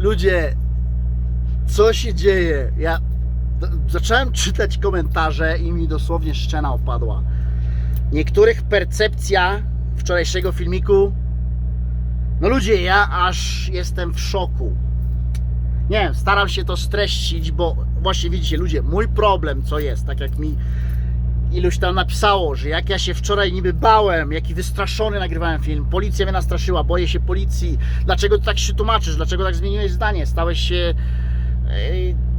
Ludzie, co się dzieje? Ja zacząłem czytać komentarze i mi dosłownie szczena opadła. Niektórych percepcja wczorajszego filmiku. No ludzie, ja aż jestem w szoku. Nie wiem, staram się to streścić, bo właśnie widzicie, ludzie, mój problem co jest, tak jak mi iluś tam napisało, że jak ja się wczoraj niby bałem, jaki wystraszony nagrywałem film, policja mnie nastraszyła, boję się policji, dlaczego tak się tłumaczysz, dlaczego tak zmieniłeś zdanie, stałeś się,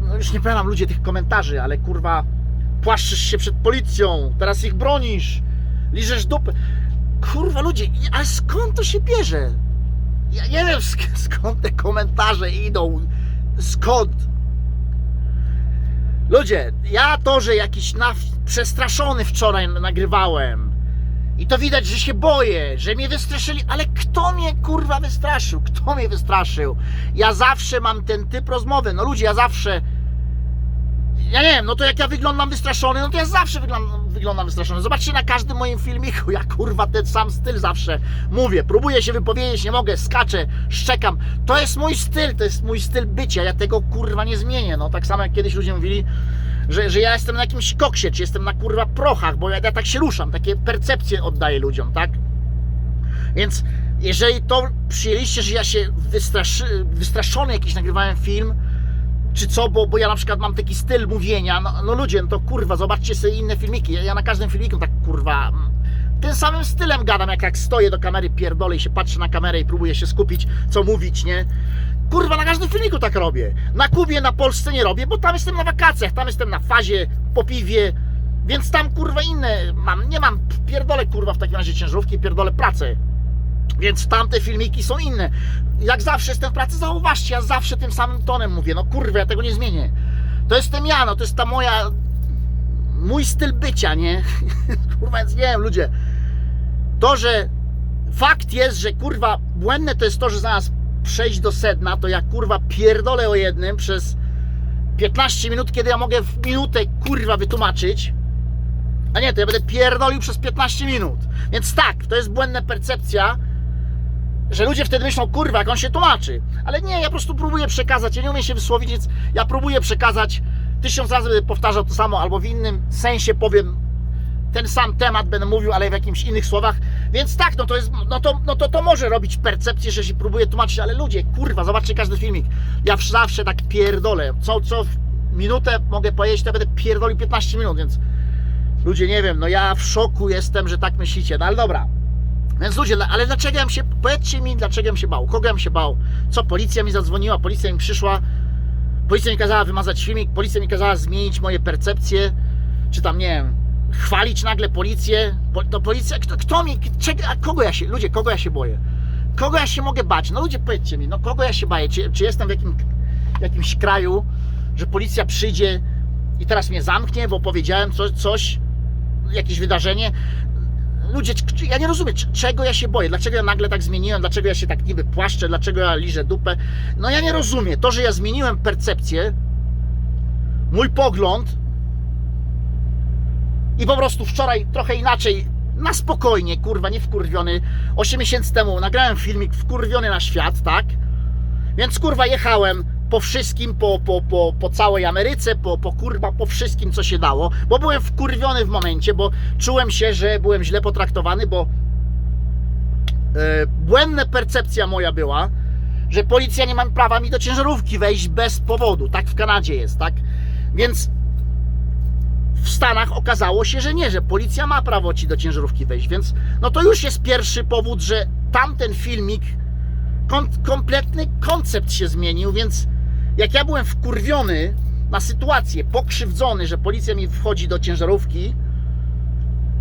no już nie pamiętam ludzie tych komentarzy, ale kurwa, płaszczysz się przed policją, teraz ich bronisz, liżesz dupę. Kurwa ludzie, ale skąd to się bierze? Ja nie wiem sk- skąd te komentarze idą, skąd? Ludzie, ja to, że jakiś przestraszony wczoraj nagrywałem i to widać, że się boję, że mnie wystraszyli, ale kto mnie kurwa wystraszył? Kto mnie wystraszył? Ja zawsze mam ten typ rozmowy, no ludzie, ja zawsze ja nie wiem, no to jak ja wyglądam wystraszony, no to ja zawsze wyglądam, wyglądam wystraszony. Zobaczcie na każdym moim filmiku, ja kurwa ten sam styl zawsze mówię. Próbuję się wypowiedzieć, nie mogę, skaczę, szczekam. To jest mój styl, to jest mój styl bycia. Ja tego kurwa nie zmienię. No tak samo jak kiedyś ludzie mówili, że, że ja jestem na jakimś koksie, czy jestem na kurwa prochach, bo ja, ja tak się ruszam, takie percepcje oddaję ludziom, tak? Więc jeżeli to przyjęliście, że ja się wystraszy, wystraszony jakiś nagrywałem film, czy co, bo, bo ja na przykład mam taki styl mówienia, no, no ludzie, no to kurwa, zobaczcie sobie inne filmiki, ja, ja na każdym filmiku tak kurwa, mm, tym samym stylem gadam, jak stoję do kamery, pierdolę i się patrzę na kamerę i próbuję się skupić, co mówić, nie? Kurwa, na każdym filmiku tak robię. Na Kubie, na Polsce nie robię, bo tam jestem na wakacjach, tam jestem na fazie, po piwie, więc tam kurwa inne mam, nie mam, pierdolę kurwa w takim razie ciężarówki, pierdolę pracę. Więc tamte filmiki są inne. Jak zawsze jestem w pracy, zauważcie, ja zawsze tym samym tonem mówię. No kurwa, ja tego nie zmienię. To jestem ja, no to jest ta moja. mój styl bycia, nie? kurwa, więc nie wiem, ludzie. To, że fakt jest, że kurwa, błędne to jest to, że zamiast przejść do sedna, to ja kurwa pierdolę o jednym przez 15 minut, kiedy ja mogę w minutę kurwa wytłumaczyć. A nie, to ja będę pierdolił przez 15 minut. Więc tak, to jest błędna percepcja, że ludzie wtedy myślą, kurwa, jak on się tłumaczy. Ale nie, ja po prostu próbuję przekazać, ja nie umiem się wysłowić, więc ja próbuję przekazać, tysiąc razy będę powtarzał to samo, albo w innym sensie powiem ten sam temat, będę mówił, ale w jakimś innych słowach. Więc tak, no to jest, no to, no to, to może robić percepcję, że się próbuje tłumaczyć, ale ludzie, kurwa, zobaczcie każdy filmik. Ja zawsze tak pierdolę. Co, co minutę mogę powiedzieć, to będę pierdolił 15 minut, więc ludzie, nie wiem, no ja w szoku jestem, że tak myślicie, no ale dobra. Więc ludzie, ale dlaczego ja się, powiedzcie mi, dlaczego ja się bał? Kogo ja się bał? Co, policja mi zadzwoniła, policja mi przyszła, policja mi kazała wymazać filmik, policja mi kazała zmienić moje percepcje, czy tam, nie wiem, chwalić nagle policję, po, to policja, kto, kto mi, czego, a kogo ja się, ludzie, kogo ja się boję? Kogo ja się mogę bać? No ludzie, powiedzcie mi, no kogo ja się baję? Czy, czy jestem w jakim, jakimś kraju, że policja przyjdzie i teraz mnie zamknie, bo powiedziałem coś, coś jakieś wydarzenie. Ludzie, ja nie rozumiem, czego ja się boję, dlaczego ja nagle tak zmieniłem, dlaczego ja się tak niby płaszczę, dlaczego ja liżę dupę. No ja nie rozumiem. To, że ja zmieniłem percepcję, mój pogląd i po prostu wczoraj trochę inaczej, na spokojnie, kurwa, nie wkurwiony. 8 miesięcy temu nagrałem filmik wkurwiony na świat, tak? Więc kurwa jechałem po wszystkim, po, po, po, po całej Ameryce, po, po kurwa, po wszystkim co się dało, bo byłem wkurwiony w momencie, bo czułem się, że byłem źle potraktowany, bo e, błędna percepcja moja była, że policja nie ma prawa mi do ciężarówki wejść bez powodu. Tak w Kanadzie jest, tak? Więc w Stanach okazało się, że nie, że policja ma prawo ci do ciężarówki wejść, więc no to już jest pierwszy powód, że tamten filmik kom, kompletny koncept się zmienił, więc jak ja byłem wkurwiony na sytuację, pokrzywdzony, że policja mi wchodzi do ciężarówki,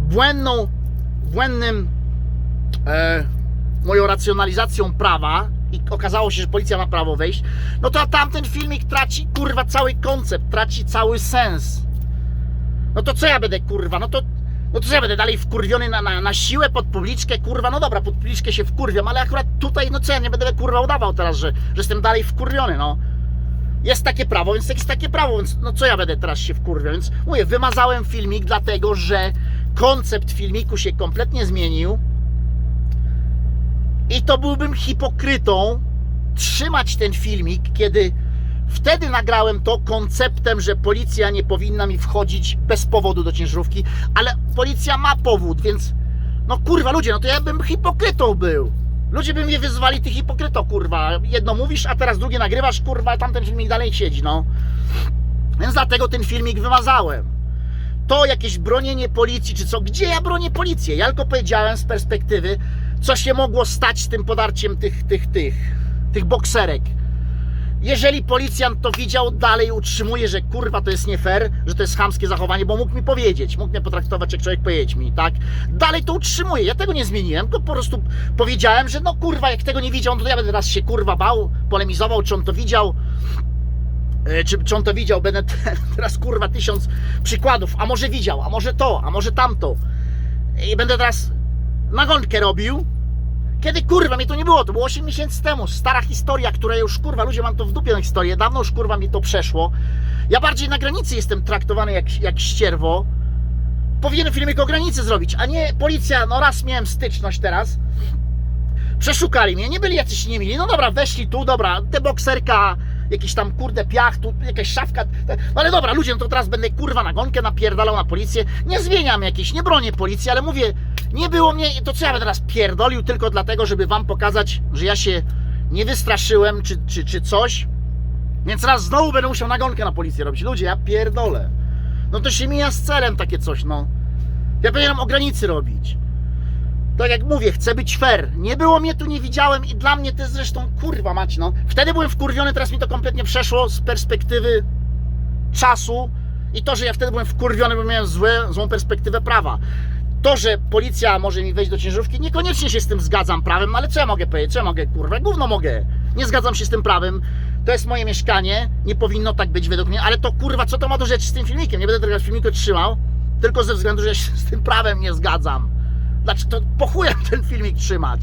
błędną, błędnym e, moją racjonalizacją prawa i okazało się, że policja ma prawo wejść, no to tamten filmik traci kurwa cały koncept, traci cały sens. No to co ja będę kurwa, no to no to co ja będę dalej wkurwiony na, na, na siłę pod publiczkę, kurwa, no dobra, pod publiczkę się wkurwiam, ale akurat tutaj, no co ja nie będę kurwa udawał teraz, że, że jestem dalej wkurwiony, no. Jest takie prawo, więc jest takie prawo, więc no co ja będę teraz się wkurwiał, więc mówię, wymazałem filmik dlatego, że koncept filmiku się kompletnie zmienił i to byłbym hipokrytą, trzymać ten filmik, kiedy wtedy nagrałem to konceptem, że policja nie powinna mi wchodzić bez powodu do ciężarówki, ale policja ma powód, więc no kurwa ludzie, no to ja bym hipokrytą był. Ludzie by mnie wyzwali, ty hipokryto, kurwa. Jedno mówisz, a teraz drugie nagrywasz, kurwa, a tamten filmik dalej siedzi, no. Więc dlatego ten filmik wymazałem. To jakieś bronienie policji, czy co? Gdzie ja bronię policję? Ja tylko powiedziałem z perspektywy, co się mogło stać z tym podarciem tych, tych, tych, tych bokserek. Jeżeli policjant to widział, dalej utrzymuje, że kurwa to jest nie fair, że to jest chamskie zachowanie, bo mógł mi powiedzieć, mógł mnie potraktować jak człowiek, powiedzieć mi, tak? Dalej to utrzymuje, ja tego nie zmieniłem, tylko po prostu powiedziałem, że no kurwa, jak tego nie widział, no to ja będę teraz się kurwa bał, polemizował, czy on to widział, E, czy, czy on to widział, będę teraz kurwa tysiąc przykładów, a może widział, a może to, a może tamto. I będę teraz nagonkę robił. Kiedy kurwa mnie to nie było, to było 8 miesięcy temu, stara historia, która już kurwa, ludzie mam to w dupie na historię, dawno już kurwa mi to przeszło. Ja bardziej na granicy jestem traktowany jak, jak ścierwo. Powinienem filmik o granicy zrobić, a nie policja, no raz miałem styczność teraz, przeszukali mnie, nie byli jacyś niemili, no dobra, weszli tu, dobra, te bokserka, jakiś tam kurde piach, tu jakaś szafka, no ale dobra, ludzie, no to teraz będę kurwa na gonkę napierdalał na policję, nie zmieniam jakiejś, nie bronię policji, ale mówię, nie było mnie, to co ja będę teraz pierdolił tylko dlatego, żeby wam pokazać, że ja się nie wystraszyłem, czy, czy, czy coś, więc raz znowu będę musiał nagonkę na policję robić, ludzie, ja pierdolę, no to się mija z celem takie coś, no, ja powinienem o granicy robić, tak jak mówię, chcę być fair. Nie było mnie tu, nie widziałem i dla mnie to jest zresztą kurwa mać, no. Wtedy byłem wkurwiony, teraz mi to kompletnie przeszło z perspektywy czasu i to, że ja wtedy byłem wkurwiony, bo miałem złe, złą perspektywę prawa. To, że policja może mi wejść do ciężarówki, niekoniecznie się z tym zgadzam prawem, ale co ja mogę powiedzieć? Co ja mogę, kurwa? Gówno mogę. Nie zgadzam się z tym prawem. To jest moje mieszkanie, nie powinno tak być według mnie, ale to kurwa, co to ma do rzeczy z tym filmikiem? Nie będę tego filmiku trzymał, tylko ze względu, że ja się z tym prawem nie zgadzam. Znaczy, to po ten filmik trzymać.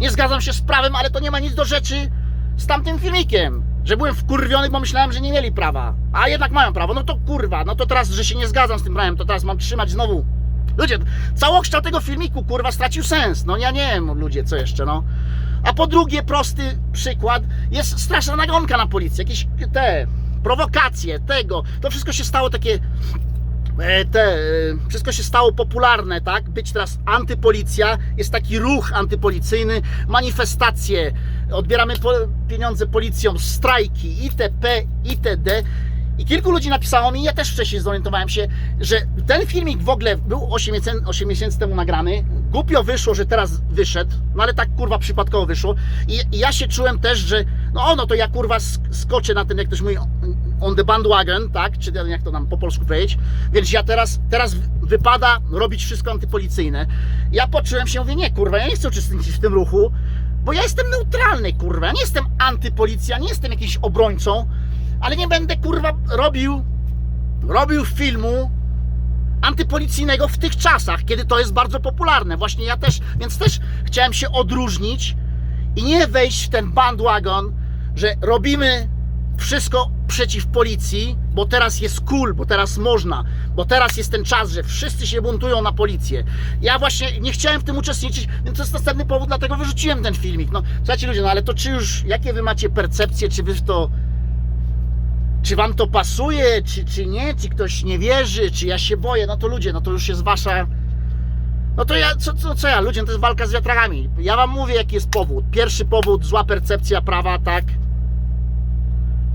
Nie zgadzam się z prawem, ale to nie ma nic do rzeczy z tamtym filmikiem. Że byłem wkurwiony, bo myślałem, że nie mieli prawa. A jednak mają prawo. No to kurwa, no to teraz, że się nie zgadzam z tym prawem, to teraz mam trzymać znowu. Ludzie, całokształt tego filmiku, kurwa, stracił sens. No ja nie wiem, ludzie, co jeszcze, no. A po drugie, prosty przykład, jest straszna nagonka na policję. Jakieś te prowokacje, tego. To wszystko się stało takie e, te, e, wszystko się stało popularne, tak? Być teraz antypolicja, jest taki ruch antypolicyjny, manifestacje, odbieramy po, pieniądze policjom, strajki, itp., itd. I kilku ludzi napisało mi, ja też wcześniej zorientowałem się, że ten filmik w ogóle był 8 miesięcy, 8 miesięcy temu nagrany. Głupio wyszło, że teraz wyszedł, no ale tak kurwa przypadkowo wyszło. I, i ja się czułem też, że no, no to ja kurwa sk- skoczę na ten, jak ktoś mówi, on the bandwagon, tak? Czy jak to nam po polsku powiedzieć. Więc ja teraz, teraz wypada robić wszystko antypolicyjne. Ja poczułem się, mówię, nie kurwa, ja nie chcę uczestniczyć w tym ruchu, bo ja jestem neutralny, kurwa. Ja nie jestem antypolicja, nie jestem jakimś obrońcą, ale nie będę kurwa robił, robił filmu antypolicyjnego w tych czasach, kiedy to jest bardzo popularne. Właśnie ja też, więc też chciałem się odróżnić i nie wejść w ten bandwagon, że robimy wszystko przeciw policji, bo teraz jest cool, bo teraz można, bo teraz jest ten czas, że wszyscy się buntują na policję. Ja właśnie nie chciałem w tym uczestniczyć, więc to jest następny powód, dlatego wyrzuciłem ten filmik. No, słuchajcie ludzie, no ale to czy już, jakie wy macie percepcje, czy wy w to czy wam to pasuje, czy, czy nie, czy ktoś nie wierzy, czy ja się boję, no to ludzie, no to już jest wasza. No to ja, co, co, co ja, ludzie, no to jest walka z wiatrakami. Ja wam mówię, jaki jest powód. Pierwszy powód, zła percepcja prawa, tak.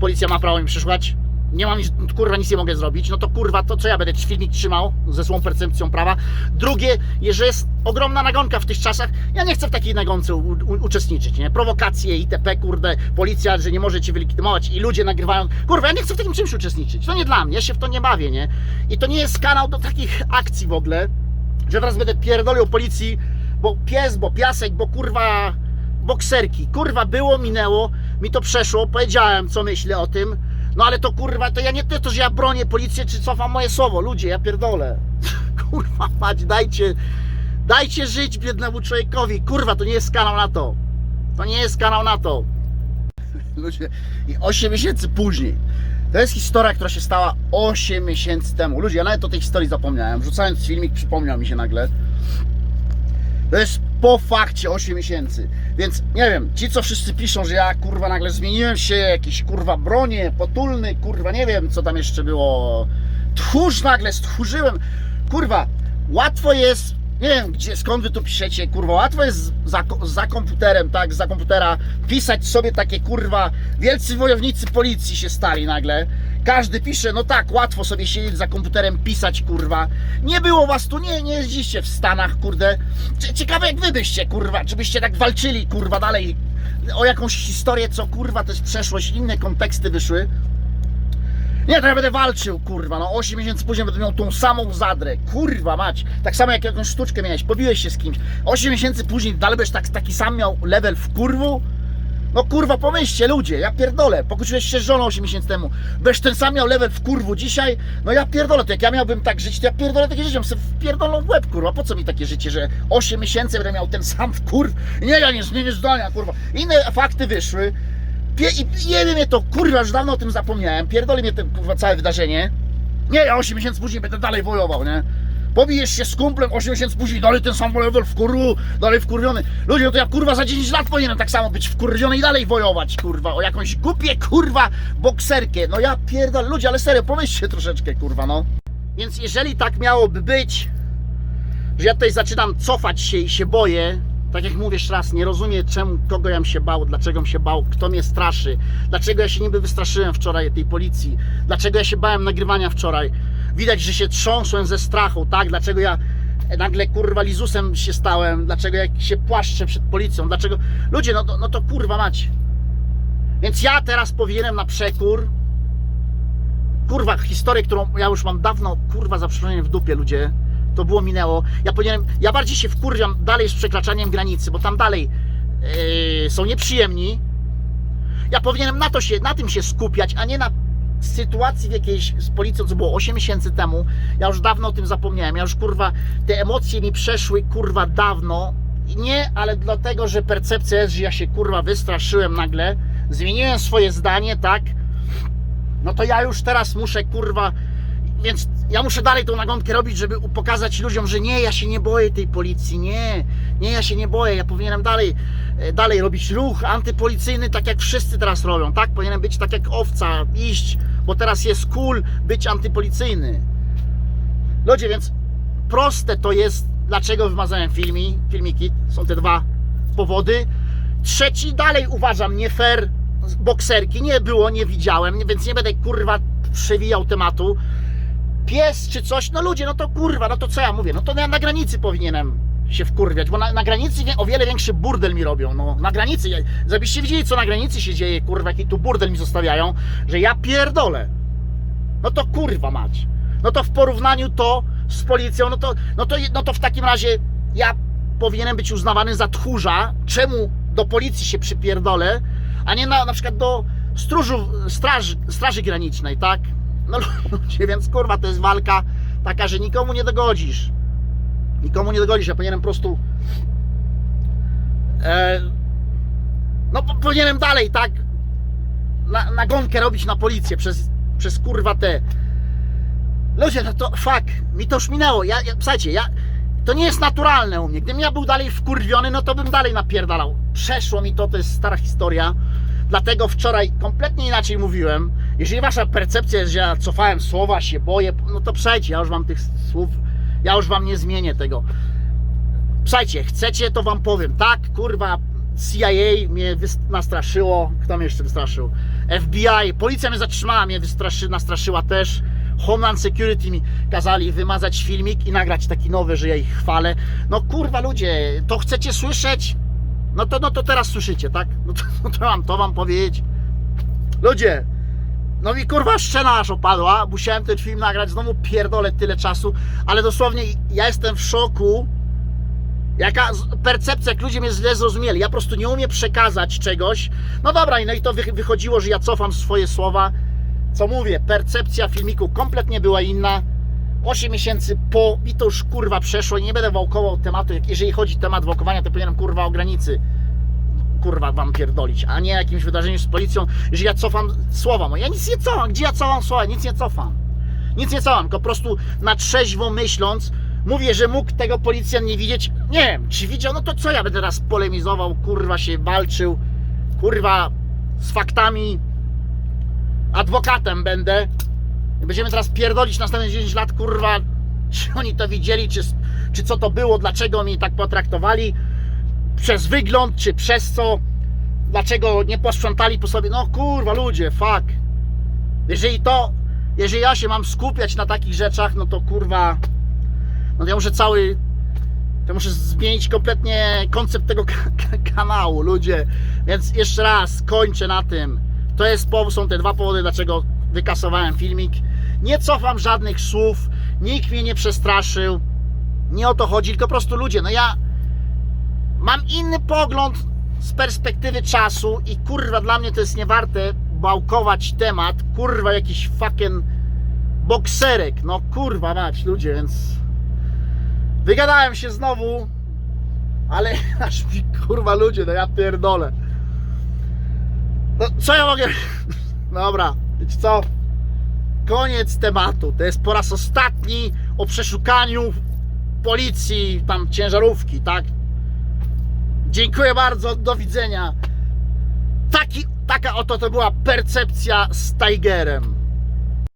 Policja ma prawo mi przeszukać. Nie mam nic, kurwa, nic nie mogę zrobić. No to kurwa, to co ja będę filmik trzymał ze złą percepcją prawa. Drugie, jeżeli jest ogromna nagonka w tych czasach, ja nie chcę w takiej nagonce u, u, uczestniczyć, nie? Prowokacje itp., kurde, policja, że nie może cię wylegitymować i ludzie nagrywają. Kurwa, ja nie chcę w takim czymś uczestniczyć. To nie dla mnie, ja się w to nie bawię, nie? I to nie jest kanał do takich akcji w ogóle, że teraz będę pierdolił policji, bo pies, bo piasek, bo kurwa bokserki. Kurwa, było, minęło, mi to przeszło, powiedziałem, co myślę o tym. No ale to kurwa, to ja nie to, że ja bronię policję, czy cofam moje słowo. Ludzie, ja pierdolę. Kurwa mać, dajcie, dajcie żyć biednemu człowiekowi. Kurwa, to nie jest kanał na to. To nie jest kanał na to. Ludzie, i 8 miesięcy później. To jest historia, która się stała 8 miesięcy temu. Ludzie, ja nawet o tej historii zapomniałem. Wrzucając filmik, przypomniał mi się nagle. To jest po fakcie 8 miesięcy. Więc nie wiem, ci co wszyscy piszą, że ja kurwa nagle zmieniłem się, jakieś kurwa bronie, potulny, kurwa nie wiem co tam jeszcze było. Tchórz nagle, stchórzyłem. Kurwa, łatwo jest, nie wiem gdzie, skąd wy tu piszecie, kurwa, łatwo jest za, za komputerem, tak, za komputera pisać sobie takie kurwa, wielcy wojownicy policji się stali nagle. Każdy pisze, no tak, łatwo sobie siedzieć za komputerem, pisać, kurwa. Nie było was tu, nie, nie jeździście w Stanach, kurde. Cie- Ciekawe jak wy byście, kurwa, czy byście tak walczyli, kurwa, dalej o jakąś historię, co, kurwa, jest przeszłość, inne konteksty wyszły. Nie, to ja będę walczył, kurwa, no 8 miesięcy później będę miał tą samą zadrę, kurwa mać. Tak samo jak jakąś sztuczkę miałeś, pobiłeś się z kimś. 8 miesięcy później dalej będziesz tak, taki sam miał level w kurwu? No kurwa, pomyślcie ludzie, ja pierdolę, pokłóciłeś się z żoną 8 miesięcy temu. Będziesz ten sam miał level w kurwu dzisiaj? No ja pierdolę, to jak ja miałbym tak żyć, to ja pierdolę takie życie, sobie wpierdolą w łeb, kurwa. Po co mi takie życie, że 8 miesięcy będę miał ten sam w kurw? Nie, ja nie zmienię zdania, kurwa. Inne fakty wyszły. Pie I nie mnie to, kurwa, już dawno o tym zapomniałem. Pierdoli mnie to kurwa, całe wydarzenie. Nie, ja 8 miesięcy później będę dalej wojował, nie? Pobijesz się z kumplem 8 miesięcy później, dalej ten sam level w kurwu, dalej wkurwiony. Ludzie, no to ja kurwa za 10 lat powinienem tak samo być wkurwiony i dalej wojować, kurwa, o jakąś głupię, kurwa, bokserkę. No ja pierdolę, ludzie, ale serio, pomyślcie troszeczkę, kurwa, no. Więc jeżeli tak miałoby być, że ja tutaj zaczynam cofać się i się boję, tak jak mówię jeszcze raz, nie rozumiem czemu, kogo ja się bał, dlaczego bym się bał, kto mnie straszy, dlaczego ja się niby wystraszyłem wczoraj tej policji, dlaczego ja się bałem nagrywania wczoraj. Widać, że się trząsłem ze strachu, tak? Dlaczego ja nagle kurwa lizusem się stałem, dlaczego ja się płaszczę przed policją, dlaczego... Ludzie, no to, no to kurwa mać. Więc ja teraz powinienem na przekór kurwa, historię, którą ja już mam dawno, kurwa, za w dupie, ludzie. To było, minęło. Ja powinienem, ja bardziej się wkurwiam dalej z przekraczaniem granicy, bo tam dalej yy, są nieprzyjemni. Ja powinienem na to się, na tym się skupiać, a nie na sytuacji w jakiejś z policją, co było 8 miesięcy temu. Ja już dawno o tym zapomniałem. Ja już, kurwa, te emocje mi przeszły, kurwa, dawno. Nie, ale dlatego, że percepcja jest, że ja się, kurwa, wystraszyłem nagle. Zmieniłem swoje zdanie, tak? no to ja już teraz muszę kurwa, więc ja muszę dalej tą nagonkę robić, żeby pokazać ludziom, że nie, ja się nie boję tej policji, nie, nie, ja się nie boję, ja powinienem dalej, e, dalej robić ruch antypolicyjny, tak jak wszyscy teraz robią, tak? Powinienem być tak jak owca, iść, bo teraz jest cool być antypolicyjny. Ludzie, więc proste to jest, dlaczego wymazałem filmi, filmiki, są te dwa powody. Trzeci dalej uważam nie fair bokserki, nie było, nie widziałem, więc nie będę kurwa przewijał tematu. Pies czy coś, no ludzie, no to kurwa, no to co ja mówię, no to ja na granicy powinienem się wkurwiać, bo na, na granicy o wiele większy burdel mi robią, no na granicy, żebyście widzieli co na granicy się dzieje, kurwa, jaki tu burdel mi zostawiają, że ja pierdolę. No to kurwa mać. No to w porównaniu to z policją, no to, no to, no to w takim razie ja powinienem być uznawany za tchórza. Czemu do policji się przypierdolę, a nie na, na przykład do stróżów, straży, straży granicznej, tak? No ludzie, więc kurwa, to jest walka taka, że nikomu nie dogodzisz. Nikomu nie dogodzisz, ja powinienem po prostu e, no po- powinienem dalej, tak? Na, nagonkę robić na policję przez, przez kurwa te Ludzie, no to fuck, mi to już minęło. Ja, ja, słuchajcie, ja, to nie jest naturalne u mnie. Gdybym ja był dalej wkurwiony, no to bym dalej napierdalał. Przeszło mi to, to jest stara historia. Dlatego wczoraj kompletnie inaczej mówiłem. Jeżeli wasza percepcja jest, że ja cofałem słowa, się boję, no to przejdźcie, ja już wam tych słów, ja już wam nie zmienię tego. Słuchajcie, chcecie, to wam powiem. Tak, kurwa, CIA mnie nastraszyło. Kto mnie jeszcze wystraszył? FBI, policja mnie zatrzymała, mnie nastraszyła też. Homeland Security mi kazali wymazać filmik i nagrać taki nowy, że ja ich chwalę. No kurwa ludzie, to chcecie słyszeć? No to, no to teraz słyszycie, tak? No to, no to mam to wam powiedzieć. Ludzie, no mi kurwa szczena aż opadła. Musiałem ten film nagrać, znowu pierdolę tyle czasu, ale dosłownie ja jestem w szoku, Jaka percepcja, jak ludzie mnie źle zrozumieli. Ja po prostu nie umiem przekazać czegoś. No dobra, i no i to wy, wychodziło, że ja cofam swoje słowa. Co mówię, percepcja filmiku kompletnie była inna. 8 miesięcy po i to już kurwa przeszło i nie będę wałkował tematu. Jeżeli chodzi o temat wałkowania, to powinienem kurwa o granicy kurwa wam pierdolić, a nie jakimś wydarzeniu z policją, że ja cofam słowa moje. Ja nic nie cofam. Gdzie ja cofam słowa? Nic nie cofam. Nic nie cofam, tylko po prostu na trzeźwo myśląc, Mówię, że mógł tego policjant nie widzieć. Nie wiem, czy widział, no to co ja będę teraz polemizował, kurwa się walczył, kurwa z faktami. Adwokatem będę. Będziemy teraz pierdolić następne 10 lat, kurwa, czy oni to widzieli, czy, czy co to było, dlaczego mnie tak potraktowali, przez wygląd, czy przez co, dlaczego nie posprzątali po sobie. No kurwa, ludzie, fuck. Jeżeli to, jeżeli ja się mam skupiać na takich rzeczach, no to kurwa, no to ja muszę cały, to muszę zmienić kompletnie koncept tego ka- ka- kanału, ludzie. Więc jeszcze raz, kończę na tym. To jest powód, są te dwa powody, dlaczego wykasowałem filmik. Nie cofam żadnych słów, nikt mnie nie przestraszył. Nie o to chodzi, tylko po prostu ludzie, no ja mam inny pogląd z perspektywy czasu i kurwa dla mnie to jest niewarte bałkować temat, kurwa jakiś fucking bokserek, no kurwa mać ludzie, więc wygadałem się znowu, ale aż mi kurwa ludzie, no ja pierdolę. No co ja mogę, dobra, wiecie co, koniec tematu, to jest po raz ostatni o przeszukaniu policji, tam ciężarówki, tak? Dziękuję bardzo, do widzenia. Taki, taka oto to była percepcja z Tigerem.